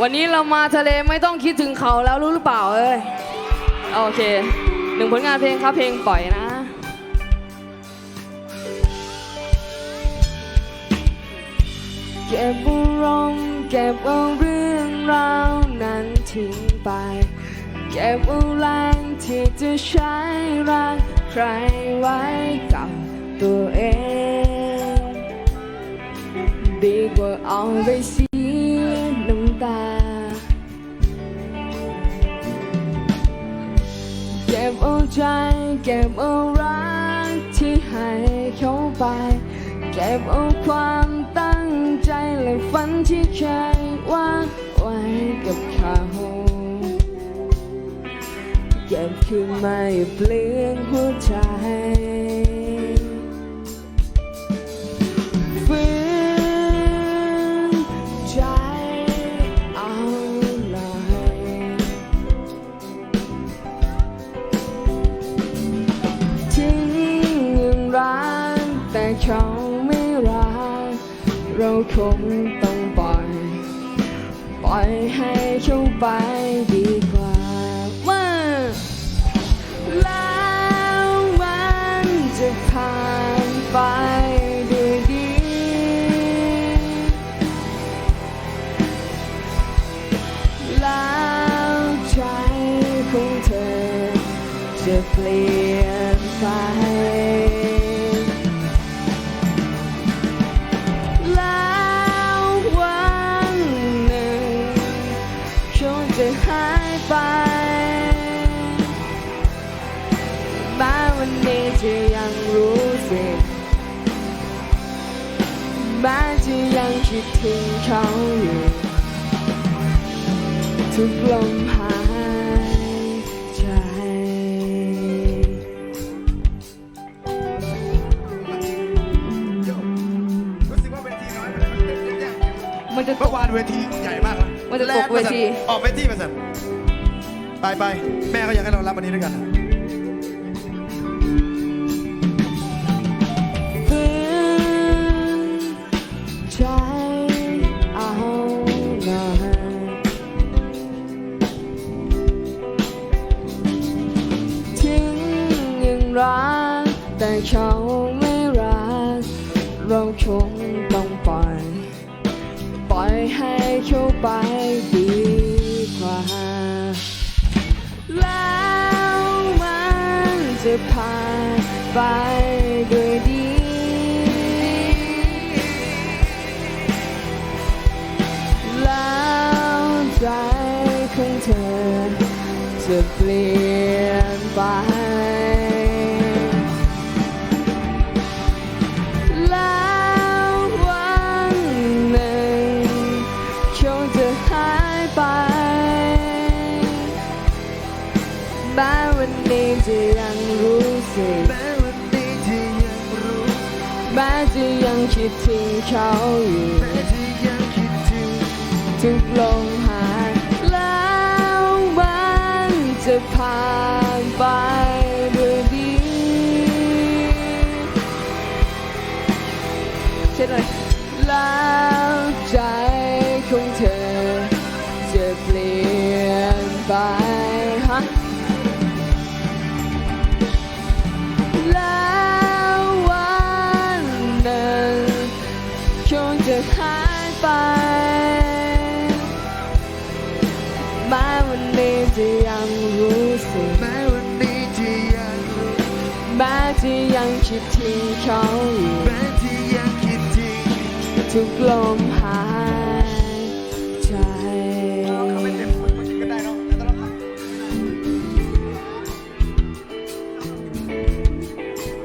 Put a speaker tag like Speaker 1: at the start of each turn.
Speaker 1: วันนี้เรามาทะเลไม่ต้องคิดถึงเขาแล้วรู้หรือเปล่าเอ้ย โอเค หนึ่งผลงานเพลงครับเพลงปล่อยนะเก็บอารมณ์เก็บเอาเรื่องราวนั้นทิ้งไป เก็บเอาแรงที่จะใช้รักใครไว้กับตัวเอง ดีกว่าเอาไปเสีย ใจ เก็บเอารักที่ให้เขาไป เก็บเอาความตั้งใจและฝันที่เคยวางไว้กับเขาเก็บคืนมาอย่าเปลี่ยนหัวใจ แต่เขาไม่รัก เราคงต้องปล่อย ปล่อยให้เขาไปดีกว่าว่าแล้วมันจะผ่านไปด้วยดี แล้วใจของเธอจะเปลี่ยน จะหายไปแม้วันนี้จะยังรู้สึกแม้จะยังคิดถึงเขาอยู่ทุกลมหายใจ
Speaker 2: รู้สึกว่าเวทีน้อยมันเป็นเยอะๆ
Speaker 1: มันจะต
Speaker 2: เมื่อก วานเวทีใหญ่มากนะ
Speaker 1: มันจะตกเวที
Speaker 2: ออกเวทีมาสั่นไปไปแม่เขาอยากให้เรารับวันนี้ด้วยกันนะ
Speaker 1: ฝืนใจเอาหน่อยถึงยังรักแต่เขาไม่รักเราคง ไปด้วยดี แล้วใจของเธอจะเปลี่ยนไป แล้ววันหนึ่งเขาจะหายไปแม้วันนี้จะยังรู้สึก
Speaker 2: ที่ยัง
Speaker 1: คิดถึงเขาอยู่
Speaker 2: แม้ที่ยังคิดถึง
Speaker 1: ทุกลมหายแล้วมันจะผ่านไปด้วยดีเช่นไรแล้วใจของเธอ จะยังรู้สึก
Speaker 2: แม้วันนี้ที่ยังรู้
Speaker 1: แม้จะยังคิดถึงเขาอยู่
Speaker 2: แม้ที่ยังคิดถึง
Speaker 1: ทุกลมหา